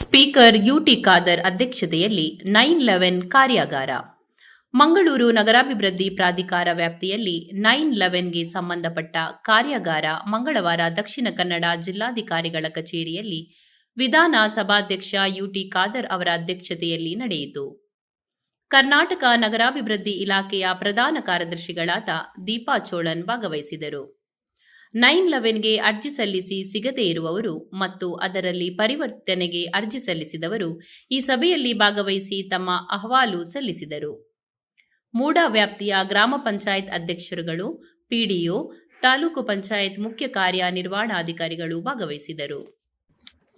Speaker UT Khader ಅಧ್ಯಕ್ಷತೆಯಲ್ಲಿ nine eleven ಕಾರ್ಯಾಗಾರ. ಮಂಗಳೂರು ನಗರಾಭಿವೃದ್ಧಿ ಪ್ರಾಧಿಕಾರ ವ್ಯಾಪ್ತಿಯಲ್ಲಿ ನೈನ್ ಲೆವೆನ್ಗೆ ಸಂಬಂಧಪಟ್ಟ ಕಾರ್ಯಾಗಾರ ಮಂಗಳವಾರ ದಕ್ಷಿಣ ಕನ್ನಡ ಜಿಲ್ಲಾಧಿಕಾರಿಗಳ ಕಚೇರಿಯಲ್ಲಿ ವಿಧಾನ ಸಭಾಧ್ಯಕ್ಷ ಯುಟಿ ಖಾದರ್ ಅವರ ಅಧ್ಯಕ್ಷತೆಯಲ್ಲಿ ನಡೆಯಿತು. ಕರ್ನಾಟಕ ನಗರಾಭಿವೃದ್ಧಿ ಇಲಾಖೆಯ ಪ್ರಧಾನ ಕಾರ್ಯದರ್ಶಿಗಳಾದ ದೀಪಾ ಚೋಳನ್ ಭಾಗವಹಿಸಿದರು. ನೈನ್ ಲೆವೆನ್ಗೆ ಅರ್ಜಿ ಸಲ್ಲಿಸಿ ಸಿಗದೇ ಇರುವವರು ಮತ್ತು ಅದರಲ್ಲಿ ಪರಿವರ್ತನೆಗೆ ಅರ್ಜಿ ಸಲ್ಲಿಸಿದವರು ಈ ಸಭೆಯಲ್ಲಿ ಭಾಗವಹಿಸಿ ತಮ್ಮ ಅಹವಾಲು ಸಲ್ಲಿಸಿದರು. ಮೂಡಾ ವ್ಯಾಪ್ತಿಯ ಗ್ರಾಮ ಪಂಚಾಯತ್ ಅಧ್ಯಕ್ಷರುಗಳು, ಪಿಡಿಒ, ತಾಲೂಕು ಪಂಚಾಯತ್ ಮುಖ್ಯ ಕಾರ್ಯನಿರ್ವಹಣಾಧಿಕಾರಿಗಳು ಭಾಗವಹಿಸಿದರು.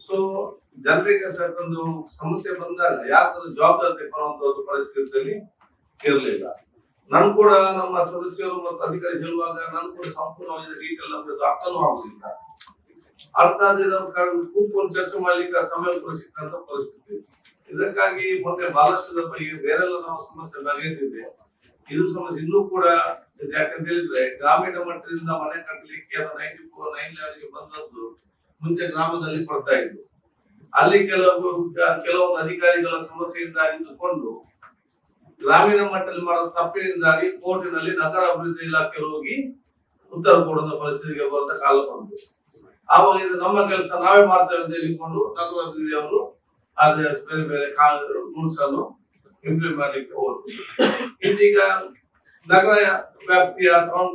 ಸೊ ಜನರಿಗೆ ಸಮಸ್ಯೆ ಬಂದಾಗ ಯಾಕಂದ್ರೆ ಜವಾಬ್ದಾರಿ ಪರಿಸ್ಥಿತಿಯಲ್ಲಿ ಇರಲಿಲ್ಲ. ನನ್ ಕೂಡ ನಮ್ಮ ಸದಸ್ಯರು ಮತ್ತು ಅಧಿಕಾರಿ ಹೇಳುವಾಗ ನನ್ ಕೂಡ ಸಂಪೂರ್ಣವಾಗಿ ಡೀಟೇಲ್ ನಮ್ಗೆ ಅರ್ಥನೂ ಆಗುದಿಲ್ಲ. ಅರ್ಥ ಆದ್ರೆ ಕಾರಣ ಕೂತ್ಕೊಂಡು ಚರ್ಚೆ ಮಾಡ್ಲಿಕ್ಕೆ ಸಮಯ ಕೂಡ ಸಿಕ್ಕಂತ ಪರಿಸ್ಥಿತಿ. ಇದಕ್ಕಾಗಿ ಮೊನ್ನೆ ಬಹಳಷ್ಟು ಬಗ್ಗೆ ಬೇರೆಲ್ಲ ನಾವು ಸಮಸ್ಯೆ ಬಗೆಹರಿದಿದೆ ಇದು ಸಮಸ್ಯೆ ಇನ್ನೂ ಕೂಡ ಯಾಕಂತ ಹೇಳಿದ್ರೆ ಗ್ರಾಮೀಣ ಮಟ್ಟದಿಂದ ಮನೆ ಕಟ್ಟಲಿಕ್ಕೆ ಅದು ನೈಂಟಿ ಫೋರ್ ನೈನ್ ಲೆವೆಲ್ಗೆ ಬಂದದ್ದು ಮುಂಚೆ ಗ್ರಾಮದಲ್ಲಿ ಕೊಡ್ತಾ ಇದ್ರು. ಅಲ್ಲಿ ಕೆಲವು ಕೆಲವೊಂದು ಅಧಿಕಾರಿಗಳ ಸಮಸ್ಯೆಯಿಂದ ಇದ್ದುಕೊಂಡು ಗ್ರಾಮೀಣ ಮಟ್ಟದಲ್ಲಿ ಮಾಡಿದ ತಪ್ಪಿನಿಂದಾಗಿ ಕೋರ್ಟಿನಲ್ಲಿ ನಗರ ಅಭಿವೃದ್ಧಿ ಇಲಾಖೆ ಹೋಗಿ ಉತ್ತರ ಕೊಡುವ ಪರಿಸ್ಥಿತಿಗೆ ಬರುವಂತ ಕಾಲ ಬಂತು. ಆವಾಗ ಇದು ನಮ್ಮ ಕೆಲಸ, ನಾವೇ ಮಾಡ್ತೇವೆ ಅಂತ ಹೇಳಿಕೊಂಡು ನಗರ ಅಭಿವೃದ್ಧಿ ಅವರು ಅದೇ ಬೇರೆ ಬೇರೆ ರೂಲ್ಸ್ ಅನ್ನು ಇಂಪ್ಲಿಮೆಂಟ್ ಮಾಡಲಿಕ್ಕೆ ಹೋದ್ರು. ಇದೀಗ ನಗರ ವ್ಯಾಪ್ತಿಯ ಟೌನ್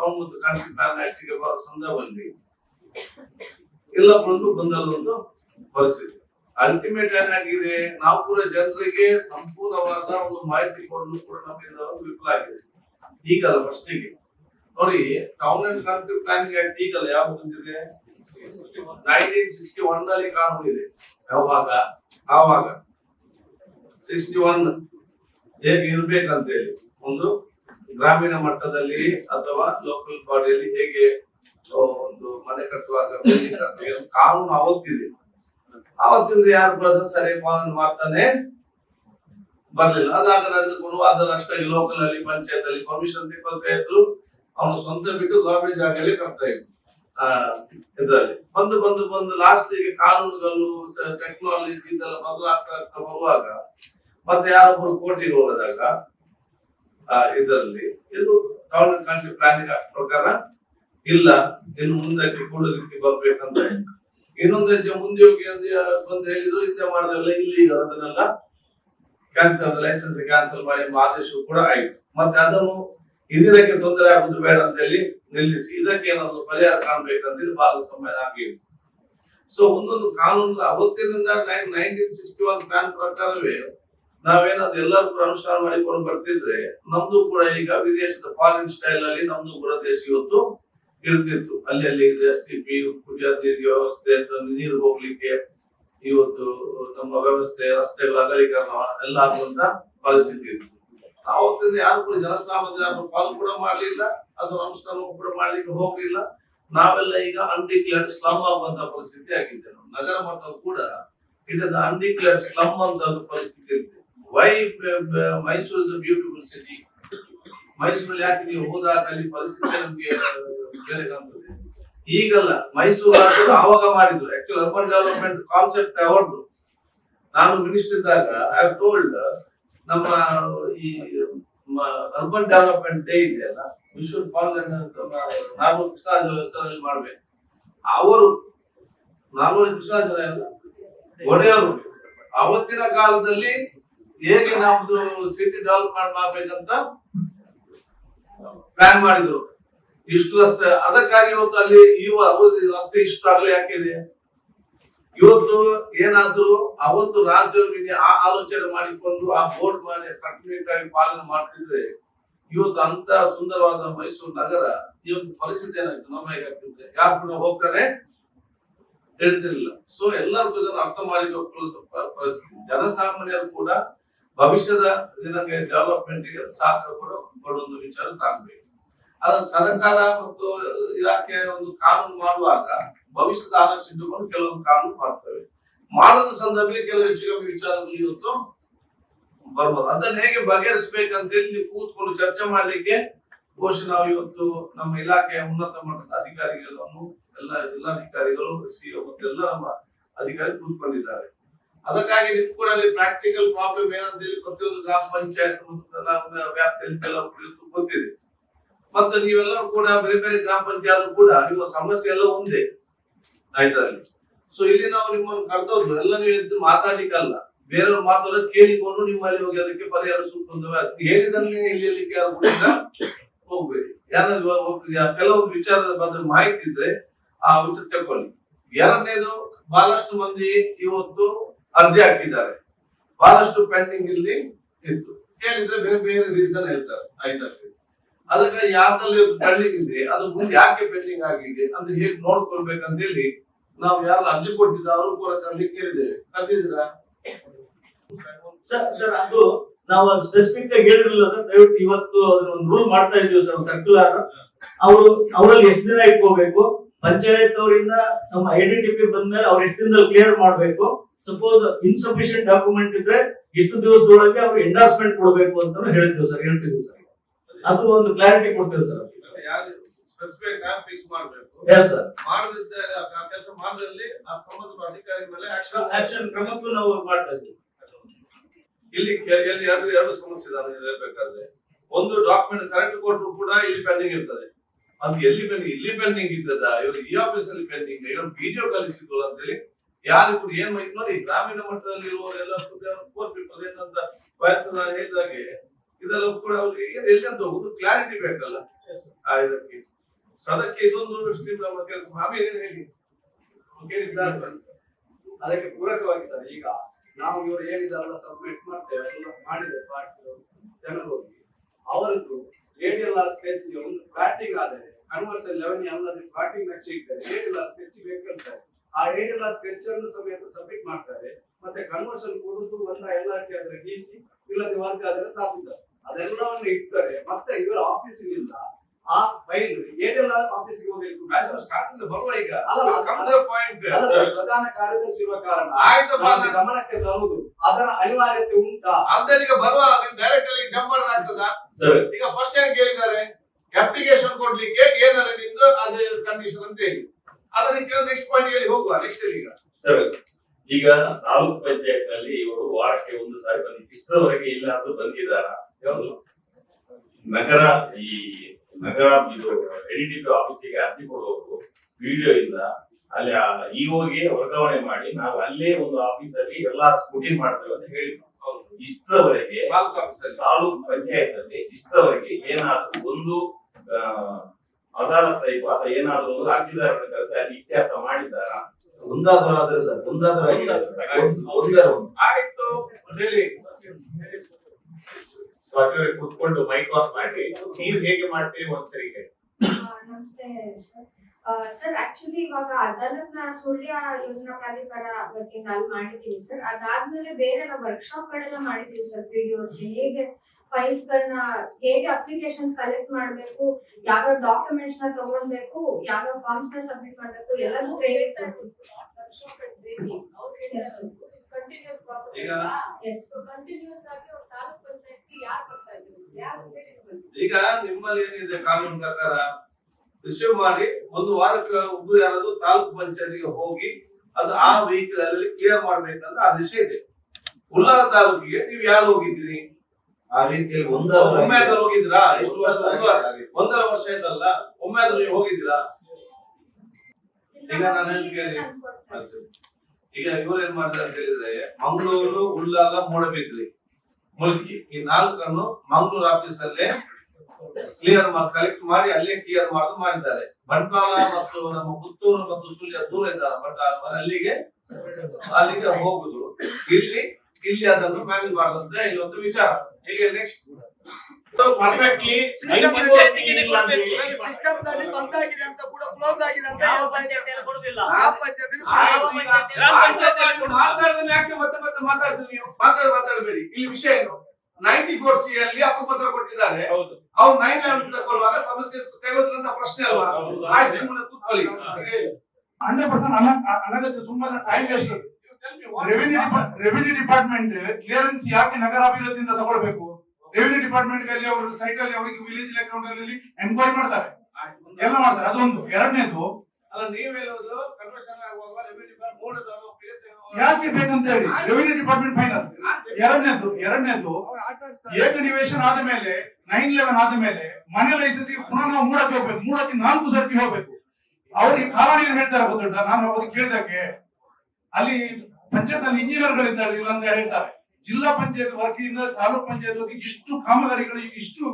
ಟೌನ್ ಮತ್ತು ಕಂಟ್ರಿ ಪ್ಲಾನ್ ಆಕ್ಟ್ಗೆ ಬರೋ ಸಂದರ್ಭದಲ್ಲಿ ಎಲ್ಲ ಬಂದು ಒಂದು ಪರಿಸ್ಥಿತಿ. ಅಲ್ಟಿಮೇಟ್ ಏನಾಗಿದೆ ನಾವು ಕೂಡ ಜನರಿಗೆ ಸಂಪೂರ್ಣವಾದ ಒಂದು ಮಾಹಿತಿ ಕೊಡಲು ಕೂಡ ನಮ್ಮಿಂದ ವಿಫಲ ಆಗಿದೆ. ಈಗಲ್ಲ ಫಸ್ಟಿಗೆ ನೋಡಿ town and country planning act ಈಗಲ್ಲ ಯಾವ ಬಂದಿದೆ? ನೈನ್ಟೀನ್ ಸಿಕ್ಸ್ಟಿ ಒನ್ನಲ್ಲಿ ಕಾನೂನು ಇದೆ. ಯಾವಾಗ? ಆವಾಗ. ಸಿಕ್ಸ್ಟಿ ಒನ್ ಹೇಗೆ ಇರ್ಬೇಕಂತ ಹೇಳಿ ಒಂದು ಗ್ರಾಮೀಣ ಮಟ್ಟದಲ್ಲಿ ಅಥವಾ ಲೋಕಲ್ ಬಾಡಿಯಲ್ಲಿ ಹೇಗೆ ಒಂದು ಮನೆ ಕಟ್ಟುವಾಗ ಕಾನೂನು ಅವತ್ತಿದೆ. ಅವತ್ತಿಂದ ಯಾರು ಬ್ರದರ್ ಸರಿಯಾಗಿ ಪಾಲನೆ ಮಾಡ್ತಾನೆ ಬರ್ಲಿಲ್ಲ. ಅದಾಗ ನಡೆದುಕೊಂಡು ಅದರಷ್ಟಾಗಿ ಲೋಕಲ್ ಅಲ್ಲಿ ಪಂಚಾಯತ್ ಅಲ್ಲಿ ಪರ್ಮಿಷನ್ ತಗೊಳ್ತಾ ಇದ್ರು. ಅವನು ಸ್ವಂತ ಬಿಟ್ಟು ಗೌರ್ಮೆಂಟ್ ಜಾಗದಲ್ಲಿ ಕಟ್ತಾ ಇದ್ರು ಇದರಲ್ಲಿ. ಬಂದು ಬಂದು ಬಂದು ಲಾಸ್ಟ್ಗೆ ಕಾನೂನುಗಳು ಟೆಕ್ನಾಲಜಿ ಇದೆಲ್ಲ ಬದಲಾಗ್ತಾ ಆಗ್ತಾ ಬರುವಾಗ ಮತ್ತೆ ಯಾರೊಬ್ರು ಕೋರ್ಟಿಗೆ ಹೋದಾಗ ಇದರಲ್ಲಿ ಇದು ಟೌನ್ ಕಂಟ್ರಿ ಪ್ಲಾನಿಂಗ್ ಪ್ರಕಾರ ಇಲ್ಲ, ಇನ್ನು ಮುಂದಕ್ಕೆ ಕೂಡಲಿಕ್ಕೆ ಬರ್ಬೇಕಂತ ಇನ್ನೊಂದು ದೇಶ ಮುಂದೆ ಹೋಗಿ ಬಂದು ಹೇಳಿದ್ರು ಇಂತ ಮಾಡಿದ್ರಲ್ಲ ಇಲ್ಲಿ ಅದನ್ನೆಲ್ಲ ಕ್ಯಾನ್ಸಲ್ ಲೈಸೆನ್ಸ್ ಕ್ಯಾನ್ಸಲ್ ಮಾಡಿ ಎಂಬ ಕೂಡ ಆಯಿತು. ಮತ್ತೆ ಅದನ್ನು ಇಂದಿನಕ್ಕೆ ತೊಂದರೆ ಆಗುವುದು ಬೇಡ ಅಂತ ಹೇಳಿ ನಿಲ್ಲಿಸಿ. ಇದಕ್ಕೆ ಏನಾದ್ರು ಪರಿಹಾರ ಕಾಣಬೇಕಂತೇಳಿ ಹೇಳಿ ಬಹಳ ಸಮಯ ಆಗಿದೆ. ಸೊ ಒಂದೊಂದು ಕಾನೂನು ಅವತ್ತಿನಿಂದ ನೈನ್ಟೀನ್ ಸಿಕ್ಸ್ಟಿ ಒನ್ ಪ್ಲಾನ್ ಪ್ರಕಾರವೇ ನಾವೇನಾದ್ರು ಎಲ್ಲರೂ ಅನುಷ್ಠಾನ ಮಾಡಿಕೊಂಡು ಬರ್ತಿದ್ರೆ ನಮ್ದು ಕೂಡ ಈಗ ವಿದೇಶದ ಫಾರಿನ್ ಸ್ಟೈಲ್ ಅಲ್ಲಿ ನಮ್ದು ಕೂಡ ದೇಶ ಇವತ್ತು ಇರ್ತಿತ್ತು ಅಲ್ಲಿ ಅಲ್ಲಿ ಎಸ್ ಟಿ ಪಿ ಕುಡಿಯೋ ನೀರಿಗೆ ವ್ಯವಸ್ಥೆ ನೀರು ಹೋಗ್ಲಿಕ್ಕೆ ಇವತ್ತು ನಮ್ಮ ವ್ಯವಸ್ಥೆ ರಸ್ತೆಗಳ ಅಗಲೀಕರಣ ಎಲ್ಲ ಆಗುವಂತ ಪರಿಸ್ಥಿತಿ ಇತ್ತು ಆವತ್ತಿಂದ ಯಾರು ಕೂಡ ಜನಸಾಮಾನ್ಯರು ಯಾರು ಫಾಲೋ ಕೂಡ ಮಾಡ್ಲಿಲ್ಲ ಅದು ಅನುಷ್ಠಾನ ಕೂಡ ಮಾಡ್ಲಿಕ್ಕೆ ಹೋಗ್ಲಿಲ್ಲ ನಾವೆಲ್ಲ ಈಗ ಅನ್ಡಿಕ್ಲೇರ್ಡ್ ಸ್ಲಮ್ ಆಗುವಂತ ಪರಿಸ್ಥಿತಿ ಆಗಿದೆ ನಾವು. ನಗರ ಮಟ್ಟ ಕೂಡ ಇಟ್ ಇಸ್ ಅನ್ಡಿಕ್ಲೇರ್ಡ್ ಸ್ಲಮ್ ಅಂತ ಪರಿಸ್ಥಿತಿ ಇರುತ್ತೆ why Mysuru is beautiful city ಮೈಸೂರಲ್ಲಿ ಯಾಕೆ ನೀವು ಹೋದಾಗ ಅಲ್ಲಿ ಪರಿಸ್ಥಿತಿ ನಮ್ಗೆ, ಬೇರೆ ಈಗಲ್ಲ, ಮೈಸೂರು ಆವಾಗ ಮಾಡಿದ್ರು. ಆಕ್ಚುಲಿ ಅರ್ಬನ್ ಡೆವಲಪ್ಮೆಂಟ್ ಕಾನ್ಸೆಪ್ಟ್ ಅವರ್ದು ನಾನು ಮಿನಿಸ್ಟರ್ ಇದ್ದಾಗ ಐ ಟೋಲ್ಡ್ ನಮ್ಮ ಈ ಅರ್ಬನ್ ಡೆವಲಪ್ಮೆಂಟ್ ಡೇ ಇದೆಯಲ್ಲ ವಿಶ್ವ ಪಾರ್ಲಿಮೆಂಟ್ ನಾನು ಕೃಷ್ಣರಾಜ ಹೆಸರಲ್ಲಿ ಮಾಡ್ಬೇಕು. ಅವರು, ನಾಲ್ವರು ಕೃಷ್ಣರಾಜ ಅಲ್ಲ, ಒಡೆಯರು. ಅವತ್ತಿನ ಕಾಲದಲ್ಲಿ ಹೇಗೆ ನಮ್ದು ಸಿಟಿ ಡೆವಲಪ್ಮೆಂಟ್ ಮಾಡ್ಬೇಕಂತ ಪ್ಲಾನ್ ಮಾಡಿದ್ರು. ಇಷ್ಟು ರಸ್ತೆ ಅದಕ್ಕಾಗಿ ಇವತ್ತು ಅಲ್ಲಿ ಇವ ರಸ್ತೆ ಇಷ್ಟು ಆಗಲೇ ಯಾಕಿದೆ? ಇವತ್ತು ಏನಾದ್ರು ಅವತ್ತು ರಾಜ್ಯ ಆ ಆಲೋಚನೆ ಮಾಡಿಕೊಂಡು ಆ ಬೋರ್ಡ್ ಮಾಡಿ ಕಟ್ಟುನಿಟ್ಟಾಗಿ ಪಾಲನೆ ಮಾಡ್ತಿದ್ರೆ ಇವತ್ತು ಅಂತ ಸುಂದರವಾದ ಮೈಸೂರು ನಗರ ಇವತ್ತು ಪರಿಸ್ಥಿತಿ ಏನಾಯ್ತು? ನಮ್ಮ ಹೇಗಾಗ್ತಿದ್ರೆ ಯಾರು ಕೂಡ ಹೋಗ್ತಾರೆ? ಹೇಳ್ತಿರ್ಲಿಲ್ಲ. ಸೊ ಎಲ್ಲರಿಗೂ ಇದನ್ನು ಅರ್ಥ ಮಾಡಿಕೊಳ್ಳುವ ಪರಿಸ್ಥಿತಿ. ಜನಸಾಮಾನ್ಯರು ಕೂಡ ಭವಿಷ್ಯದ ದಿನಕ್ಕೆ ಡೆವಲಪ್ಮೆಂಟ್ಗೆ ಸಹಕಾರ ಕೂಡ ವಿಚಾರ ತಾಗಬೇಕು ಅದ ಸರ್ಕಾರ ಮತ್ತು ಇಲಾಖೆ ಒಂದು ಕಾನೂನು ಮಾಡುವಾಗ ಭವಿಷ್ಯದ ಆಲೋಚನೆ ಇಟ್ಟುಕೊಂಡು ಕೆಲವೊಂದು ಕಾನೂನು ಮಾಡ್ತವೆ. ಮಾಡದ ಸಂದರ್ಭದಲ್ಲಿ ಕೆಲವು ಹೆಚ್ಚು ಕಮ್ಮಿ ವಿಚಾರಗಳು ಇವತ್ತು ಬರ್ಬೋದು. ಅದನ್ನ ಹೇಗೆ ಬಗೆಹರಿಸಬೇಕಂತ ಹೇಳಿ ನೀವು ಕೂತ್ಕೊಂಡು ಚರ್ಚೆ ಮಾಡ್ಲಿಕ್ಕೆ ಬಹುಶಃ ನಾವು ಇವತ್ತು ನಮ್ಮ ಇಲಾಖೆಯ ಉನ್ನತ ಮಟ್ಟದ ಅಧಿಕಾರಿಗಳನ್ನು ಎಲ್ಲ ಜಿಲ್ಲಾಧಿಕಾರಿಗಳು ಸಿಒ ಮತ್ತೆಲ್ಲ ನಮ್ಮ ಅಧಿಕಾರಿ ಕೂತ್ಕೊಂಡಿದ್ದಾರೆ. ಅದಕ್ಕಾಗಿ ನಿಮ್ ಕೂಡ ಪ್ರಾಕ್ಟಿಕಲ್ ಪ್ರಾಬ್ಲಮ್ ಏನಂತ ಹೇಳಿ ಪ್ರತಿಯೊಂದು ಗ್ರಾಮ ಪಂಚಾಯತ್ ವ್ಯಾಪ್ತಿಯಲ್ಲಿ ಕೆಲವು ಗೊತ್ತಿದೆ. ಮತ್ತು ನೀವೆಲ್ಲರೂ ಕೂಡ ಬೇರೆ ಬೇರೆ ಗ್ರಾಮ ಪಂಚಾಯತ್ ಕೂಡ ನಿಮ್ಮ ಸಮಸ್ಯೆ ಎಲ್ಲ ಒಂದೇ ಇದರಲ್ಲಿ ಸೊ ಇಲ್ಲಿ ನಾವು ನಿಮ್ಮನ್ನು ಕರ್ತವ್ರು ಎಲ್ಲ ನೀವು ಎದ್ದು ಮಾತಾಡ್ಲಿಕ್ಕಲ್ಲ. ಬೇರೆಯವ್ರ ಮಾತನ್ನ ಕೇಳಿಕೊಂಡು ನಿಮ್ಮಲ್ಲಿ ಹೋಗಿ ಅದಕ್ಕೆ ಪರಿಹಾರ ಸೂಕ್ತ ಹೇಳಿದನ್ನೇ ಇಲ್ಲಿ ಹೋಗ್ಬೇಡಿ. ಯಾರಾದ್ರೂ ಕೆಲವೊಂದು ವಿಚಾರದ ಬಗ್ಗೆ ಮಾಹಿತಿ ಇದ್ರೆ ಆ ವಿಚಾರ ತಕೊಳ್ಳಿ ಎರಡನೇದು, ಬಹಳಷ್ಟು ಮಂದಿ ಇವತ್ತು ಅರ್ಜಿ ಹಾಕಿದ್ದಾರೆ. ಬಹಳಷ್ಟು ಪೆಂಡಿಂಗ್ ಇಲ್ಲಿ ಇತ್ತು. ಕೇಳಿದ್ರೆ ಬೇರೆ ಬೇರೆ ರೀಸನ್ ಹೇಳ್ತಾರೆ. ಆಯ್ತಕ್ಕೆ ಅದಕ್ಕೆ ಯಾವ್ದಲ್ಲಿ ಪೆಂಡಿಂಗ್ ಇದೆ, ಅದು ಮುಂದೆ ಯಾಕೆ ಪೆಂಡಿಂಗ್ ಆಗಿದೆ ಅಂತ ಹೇಗೆ ನೋಡ್ಕೊಳ್ಬೇಕಂತ ಹೇಳಿ ನಾವು ಯಾರು ಅರ್ಜಿ ಕೊಟ್ಟಿದ್ದ ಅವರು ಕೂಡ ಕರ್ಲಿಕ್ಕೆ ಕೇಳಿದ್ದೇವೆ. ಕರ್ದಿದ್ದೀರಾ? ಸರ್ ಅದು ನಾವು ಸ್ಪೆಸಿಫಿಕ್ ಆಗಿ ಹೇಳಿರಲಿಲ್ಲ ಸರ್, ದಯವಿಟ್ಟು ಇವತ್ತು ಒಂದು ರೂಲ್ ಮಾಡ್ತಾ ಇದೀವಿ ಸರ್ ಸರ್ಕ್ಯುಲರ್ ಅವರು, ಅವರಲ್ಲಿ ಎಷ್ಟು ದಿನ ಇಟ್ಕೋಬೇಕು? ಪಂಚಾಯತ್ ಅವರಿಂದ ನಮ್ಮ ಐಡೆಂಟಿಫೈ ಬಂದ್ಮೇಲೆ ಅವ್ರು ಎಷ್ಟು ದಿನದಲ್ಲಿ ಕ್ಲಿಯರ್ ಮಾಡ್ಬೇಕು? ಸಪೋಸ್ ಇನ್ಸಫಿಷಿಯಂಟ್ ಡಾಕ್ಯುಮೆಂಟ್ ಇದ್ರೆ ಇಷ್ಟು ದಿವಸದೊಳಗೆ ಅವ್ರು ಎಂಡಾರ್ಸ್ಮೆಂಟ್ ಕೊಡಬೇಕು ಅಂತ ಹೇಳ್ತೀವಿ ಸರ್ ಹೇಳ್ತಿದ್ವಿ ಸರ್ ಅದು ಒಂದು ಕ್ಲಾರಿಟಿ ಕೊಡ್ತೀವಿ ಸರ್ ಇಲ್ಲಿ ಎರಡು ಎರಡು ಸಮಸ್ಯೆ ಹೇಳ್ಬೇಕಾದ್ರೆ. ಒಂದು ಡಾಕ್ಯುಮೆಂಟ್ ಕರೆಕ್ಟ್ ಕೊಟ್ಟರು ಕೂಡ ಇಲ್ಲಿ ಪೆಂಡಿಂಗ್ ಇರ್ತದೆ. ಅದು ಎಲ್ಲಿ ಪೆಂಡಿಂಗ್ ಇಲ್ಲಿ ಪೆಂಡಿಂಗ್ ಇದ್ದದ ಇವರು ಈ ಆಫೀಸ್ ಅಲ್ಲಿ ಪೆಂಡಿಂಗ್ ಇವರು ವಿಡಿಯೋ ಕಲಿಸಿದ್ರು ಅಂತೇಳಿ ಯಾರು ಕೂಡ ಏನ್ ನೋಡಿ ಗ್ರಾಮೀಣ ಮಟ್ಟದಲ್ಲಿ ಇರುವವರೆಲ್ಲ ಪೂರ್ ಪೀಪಲ್ ಏನಂತ ವಯಸ್ಸದ ಹೇಳಿದಾಗೆ ಇದೆಲ್ಲ ಕೂಡ ಅವ್ರಿಗೆ ಎಲ್ಲಿ ಅಂತ ಒಂದು ಕ್ಲಾರಿಟಿ ಬೇಕಲ್ಲ. ಆ ಇದಕ್ಕೆ. ಸದಕ್ಕೆ ಅದಕ್ಕೆ ಇದೊಂದು ಸ್ಟ್ರೀಮ್ ನಮ್ಮ ಕೆಲಸ. ಮಾಮಿ ಏನ್ ಹೇಳಿ? ಸರ್ ಅದಕ್ಕೆ ಪೂರಕವಾಗಿ ಸರ್ ಈಗ ನಾವು ಇವರು ಹೇಳಿದೆಲ್ಲ ಸಬ್ಮಿಟ್ ಮಾಡ್ತೇವೆ ಎಲ್ಲ ಮಾಡಿದೆ ಪಾರ್ಟಿ ಜನರು ಹೋಗಿ. ಅವರದ್ದು ಎಡಿಎಲ್ಆರ್ ಸ್ಕೆಚ್ ಒಂದು ಪ್ಲಾಟಿಂಗ್ ಆದರೆ ಕನ್ವರ್ಸನ್ ಲೆವೆನ್ ಎಲ್ಲದಲ್ಲಿ ಪ್ಲಾಟಿಂಗ್ ನಕ್ಷೆ ಇದ್ದಾರೆ ಎಡಿಎಲ್ಆರ್ ಸ್ಕೆಚ್ ಬೇಕಂತಾರೆ ಆ ಎಡಿಎಲ್ಆರ್ ಸ್ಕೆಚ್ ಅನ್ನು ಸಮೇತ ಸಬ್ಮಿಟ್ ಮಾಡ್ತಾರೆ. ಮತ್ತೆ ಕನ್ವರ್ಷನ್ ಕೊಡುದು ಒಂದ ಎಲ್ಲ ಆದ್ರೆ ಡಿ ಸಿ ಇಲ್ಲದೆ ವರ್ಗ ಆದ್ರೆ ತಹಸೀಲ್ದಾರ್. ಅದೆಲ್ಲವನ್ನು ಇಡ್ತಾರೆ ಮತ್ತೆ ಇವರ ಆಫೀಸಿನಿಂದ ಆ ಫೈಲ್ ಏನೆಲ್ಲ ಆಫೀಸಿಗೆ ಹೋಗ್ಲಿಕ್ಕೆ ಸ್ಟಾರ್ಟಿಂದ ಬರುವ ಈಗ. ಅಲ್ಲ, ಕಮ್ ಪಾಯಿಂಟ್ ಅಲ್ಲ ಸರ್, ಪ್ರಧಾನ ಕಾರ್ಯದರ್ಶಿ ಇರುವ ಕಾರಣ. ಆಯ್ತಪ್ಪ ಗಮನಕ್ಕೆ ತರುವುದು. ಅದರ ಅನಿವಾರ್ಯತೆ ಉಂಟಾ? ಅಂತೇಳಿ ಈಗ ಬರುವ ಡೈರೆಕ್ಟ್ ಅಲ್ಲಿ ಜಂಪ್ ಮಾಡೋದಾಗ್ತದ ಸರ್. ಈಗ ಫಸ್ಟ್ ಏನ್ ಕೇಳಿದ್ದಾರೆ? ಅಪ್ಲಿಕೇಶನ್ ಕೊಡ್ಲಿಕ್ಕೆ ಏನಾರ ನಿಮ್ದು ಅದು ಕಂಡೀಷನ್ ಅಂತ ಹೇಳಿ. ನೆಕ್ಸ್ಟ್ ಪಾಯಿಂಟ್ ಹೇಳಿ ಹೋಗುವ ನೆಕ್ಸ್ಟ್ ಈಗ. ಸರ್ ಈಗ ತಾಲೂಕ್ ಪಂಚಾಯತ್ನಲ್ಲಿ ಇವರು ವಾರಕ್ಕೆ ಒಂದು ಸಾರಿ ಬಂದಿ ಇಷ್ಟರವರೆಗೆ ಎಲ್ಲಾದ್ರೂ ಬಂದಿದ್ದಾರ? ಯಾವುದು? ನಗರ ಈ ನಗರ ಇದು ಎಡಿಟಿವ್ ಆಫೀಸಿಗೆ ಅರ್ಜಿ ಕೊಡುವವರು ವಿಡಿಯೋ ಇಂದ ಅಲ್ಲಿ ಇಒಗೆ ವರ್ಗಾವಣೆ ಮಾಡಿ ನಾವು ಅಲ್ಲೇ ಒಂದು ಆಫೀಸಲ್ಲಿ ಎಲ್ಲಾ ಸ್ಕೂಟಿಂಗ್ ಮಾಡ್ತೇವೆ ಅಂತ ಹೇಳಿ. ಇಷ್ಟರವರೆಗೆ ತಾಲೂಕು ಪಂಚಾಯತ್ ಅಲ್ಲಿ. ಇಷ್ಟರವರೆಗೆ ಏನಾದ್ರೂ ಒಂದು ಆ, ಅದಾಲತ್ ಟೈಪ್ ಅಥವಾ ಹಾಕಿದಾರ ಒಂದು ಕೆಲಸ ಅಲ್ಲಿ ಇತ್ಯರ್ಥ ಮಾಡಿದ್ದಾರ? ಒಂದಾದ್ರೂ ಆದ್ರೆ ಸರ್. ಒಂದು. ಆಯ್ತು. ಕೂತ್ಕೊಂಡು ಮೈಕ್ ಆಫ್ ಮಾಡಿ ನೀವು ಹೇಗೆ ಮಾಡ್ತೀರಿ ಒಂದ್ಸರಿ ಹೇಳಿ. ನಮಸ್ತೆ ಸರ್. ಸರ್ ಆಕ್ಚುಲಿ ಇವಾಗ ಅದನ್ನ ಸುಳ್ಯ ಯೋಜನಾ ಪ್ರಾಧಿಕಾರ ಬಗ್ಗೆ ನಾನು ಮಾಡಿದ್ದೀನಿ ಸರ್. ಅದಾದ್ಮೇಲೆ ಬೇರೆ ವರ್ಕ್ಶಾಪ್ ಗಳೆಲ್ಲ ಮಾಡಿದ್ದೀವಿ ಸರ್ ವಿಡಿಯೋಸ್ ಹೇಗೆ ಫೈಲ್ಸ್ ಗಳನ್ನ ಹೇಗೆ ಅಪ್ಲಿಕೇಶನ್ಸ್ ಕಲೆಕ್ಟ್ ಮಾಡಬೇಕು ಯಾವ ಡಾಕ್ಯುಮೆಂಟ್ಸ್ನ ತಗೊಳ್ಬೇಕು ಯಾವ ಫಾರ್ಮ್ಸ್ನ ಸಬ್ಮಿಟ್ ಮಾಡ್ಬೇಕು ಎಲ್ಲದೂ ಟ್ರೈನಿಂಗ್ ಕಂಟಿನ್ಯೂಸ್ ಪ್ರಾಸೆಸ್ ಈಗ ಎಸ್ ಕಂಟಿನ್ಯೂಸ್ ಆಗಿ ಅವ್ರ ತಾಲೂಕ್ ಪಂಚಾಯತ್ಗೆ ಯಾರು ಬರ್ತಾ ಇದ್ರು? ಯಾರು ಹೇಳಿದ್ರು ಈಗ ನಿಮ್ಮಲ್ಲಿ ಏನಿದೆ ಕಾನೂನು ಪ್ರಕಾರ? ರಿಸೀವ್ ಮಾಡಿ ಒಂದು ವಾರಕ್ಕೆ ಒಬ್ರು ಯಾರಾದ್ರು ತಾಲೂಕು ಪಂಚಾಯತ್ಗೆ ಹೋಗಿ ಅದು ಆ ವೆಹಿಕಲ್ ಅಲ್ಲಿ ಕ್ಲಿಯರ್ ಮಾಡ್ಬೇಕಂತ ಆದೇಶ ಇದೆ ಉಲ್ಲಾರ ತಾಲೂಕಿಗೆ ನೀವು ಯಾರು ಹೋಗಿದ್ದೀರಿ? ಆ ರೀತಿಯಲ್ಲಿ ಒಮ್ಮೆ. ಆದ್ರೂ ಹೋಗಿದ್ದೀರಾ? ಎಷ್ಟು ವರ್ಷ ಒಂದು ಒಂದರ ವರ್ಷ ಇದಲ್ಲ ಒಮ್ಮೆ ಆದ್ರೂ ನೀವು ಹೋಗಿದ್ದೀರಾ? ಈಗ ನಾನು ಹೇಳ್ತೀನಿ ಈಗ ಇವ್ರು ಏನ್ ಮಾಡ್ತಾರೆ ಅಂತ ಹೇಳಿದ್ರೆ ಮಂಗಳೂರು ಉಳ್ಳಾಲ ಮೂಡಬಿದ್ರಿ ಮುಲ್ಕಿ ಈ ನಾಲ್ಕನ್ನು ಮಂಗಳೂರು ಆಫೀಸ್ ಅಲ್ಲೇ ಕ್ಲಿಯರ್ ಕಲೆಕ್ಟ್ ಮಾಡಿ ಅಲ್ಲೇ ಕ್ಲಿಯರ್ ಮಾಡುದು ಮಾಡಿದ್ದಾರೆ. ಬಂಟ್ವಾಳ ಮತ್ತು ನಮ್ಮ ಪುತ್ತೂರು ಮತ್ತು ಸೂರ್ಯ ದೂರ ಇದ್ದಾರೆ ಬಟ್ ಅಲ್ಲಿಗೆ ಅಲ್ಲಿಗೆ ಹೋಗುದು. ಇಲ್ಲಿ ಇಲ್ಲಿ ಅದನ್ನು ಮ್ಯಾನೇಜ್ ಮಾಡೋದಂತೆ. ಇಲ್ಲೊಂದು ವಿಚಾರ. ಹೇಗೆ ನೆಕ್ಸ್ಟ್ ಪರ್ಫೆಕ್ಟ್ಲಿ ಸಿಸ್ಟಮ್ನಲ್ಲಿ ಬಂದಾಗಿದೆ ಅಂತ ಕೂಡ ಕ್ಲೋಸ್ ಆಗಿದೆ ಅಂತ ಯಾವ ಕೊಡುದಿಲ್ಲ. ಗ್ರಾಮ ಯಾಕೆ ಮತ್ತೆ ಮತ್ತೆ ಮಾತಾಡ್ತೀರಿ ನೀವು? ಮಾತಾಡ ಮಾತಾಡಬೇಡಿ. ಇಲ್ಲಿ ವಿಷಯ ಏನು? ನೈಂಟಿ ಫೋರ್ ಸಿ ಅಲ್ಲಿ ಹಕ್ಕುಪತ್ರ ಕೊಟ್ಟಿದ್ದಾರೆ. ಹೌದು. ಅವ್ರು ನೈನ್ ಲೆವೆನ್ ತಗೊಳ್ಳುವಾಗ ಸಮಸ್ಯೆ ತೆಗೆದ್ರಂತ ಪ್ರಶ್ನೆ ಅಲ್ವಾ? ಹೌದು. ಆಯ್ತು ಸುಮ್ಮನೆ ಕೂತ್ಕೊಳ್ಳಿ. ಹಂಡ್ರೆಡ್ ಪರ್ಸೆಂಟ್ ಅನಗತ್ಯ. ತುಂಬಾ time waste revenue revenue department clearance ಯಾಕೆ ನಗರ ನಗರಾಭಿವೃದ್ಧಿಯಿಂದ ತಗೊಳ್ಬೇಕು? ರೆವಿನ್ಯೂ ಡಿಪಾರ್ಟ್ಮೆಂಟ್ ಅಲ್ಲಿ ಅವರು ಸೈಟ್ ಅಲ್ಲಿ ಅವರಿಗೆ ವಿಲೇಜ್ ಅಕೌಂಟ್ ಅಲ್ಲಿ ಎನ್ಕ್ವೈರಿ ಮಾಡ್ತಾರೆ. ಎಲ್ಲ ಮಾಡ್ತಾರೆ. ಅದೊಂದು. ಎರಡನೇದು ಯಾಕೆ ಬೇಕಂತ ಹೇಳಿ. ರೆವಿನ್ಯೂ ಡಿಪಾರ್ಟ್ಮೆಂಟ್ ಫೈನಲ್ ಎರಡನೇದು ಎರಡನೇದು. ಏಕ ನಿವೇಶನ ಆದ ಮೇಲೆ ನೈನ್ ಲೆವೆನ್ ಆದ ಮೇಲೆ ಮನೆ ಲೈಸೆನ್ಸ್ ಪುನಃ ನಾವು ಮೂಡಕ್ಕೆ ಹೋಗ್ಬೇಕು. ಮೂಡಕ್ಕೆ ನಾಲ್ಕು ಸರ್ತಿ ಹೋಗ್ಬೇಕು. ಅವ್ರಿಗೆ ಕಾರಣ ಏನ್ ಹೇಳ್ತಾರೆ ಗೊತ್ತಿಲ್ಲ ನಾನು ಅವ್ರಿಗೆ ಕೇಳಿದಕ್ಕೆ. ಅಲ್ಲಿ ಪಂಚಾಯತ್ ಅಲ್ಲಿ ಇಂಜಿನಿಯರ್ ಗಳಿದ್ದಾರೆ ಇಲ್ಲ ಅಂತ ಹೇಳ್ತಾರೆ. ಜಿಲ್ಲಾ ಪಂಚಾಯತ್ ವತಿಯಿಂದ ತಾಲೂಕ್ ಪಂಚಾಯತ್ ವತಿಗೆ ಇಷ್ಟು ಕಾಮಗಾರಿಗಳು ಇಷ್ಟು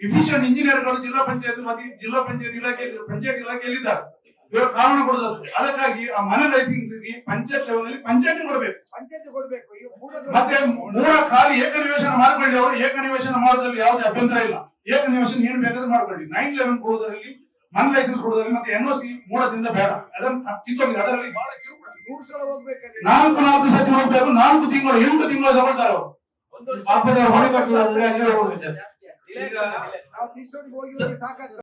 ಇಫಿಷಿಯಂಟ್ ಇಂಜಿನಿಯರ್ಗಳು ಜಿಲ್ಲಾ ಪಂಚಾಯತ್ ವತಿ ಜಿಲ್ಲಾ ಪಂಚಾಯತ್ ಇಲಾಖೆ ಪಂಚಾಯತ್ ಇಲಾಖೆಯಲ್ಲಿ ಇದ್ದಾರೆ ಇವರು ಕಾರಣ ಕೊಡೋದು ಅದಕ್ಕಾಗಿ ಆ ಮನೆ ಲೈಸೆನ್ಸ್ ಪಂಚಾಯತ್ ಲೆವೆಲ್ ಪಂಚಾಯತ್ ಕೊಡಬೇಕು. ಪಂಚಾಯತ್ ಕೊಡಬೇಕು. ಮತ್ತೆ ಮೂರ ಖಾಲಿ ಏಕ ನಿವೇಶನ ಮಾಡ್ಕೊಳ್ಳಿ ಅವರು. ಏಕ ನಿವೇಶನ ಮಾಡೋದ್ರಲ್ಲಿ ಯಾವುದೇ ಅಭ್ಯಂತರ ಇಲ್ಲ. ಏಕ ನಿವೇಶನ ಏನು ಬೇಕಾದ್ರೂ ಮಾಡ್ಕೊಳ್ಳಿ. ನೈನ್ ಲೆವೆನ್ ಕೊಡೋದ್ರಲ್ಲಿ ಮನ್ ಲೈಸೆನ್ಸ್ ಕೊಡೋದ್ರಲ್ಲಿ ಮತ್ತೆ ಎನ್ಒ ಸಿ ಮೂರದಿಂದ ಬೇಡ. ಅದನ್ನ ಕಿತ್ತೋಗಿದೆ. ಅದರಲ್ಲಿ ಬಹಳ ನಾಲ್ಕು ನಾಲ್ಕು ಸತಿ ಹೋಗ್ಬೇಕು. ನಾಲ್ಕು ತಿಂಗಳು ಎಂಟು ತಿಂಗಳು ತಗೊಳ್ತಾರೆ ಈ ಪಾಪದವ್ರು ಹೋಗಿ ಕಟ್ಟುವುದಾದ್ರೆ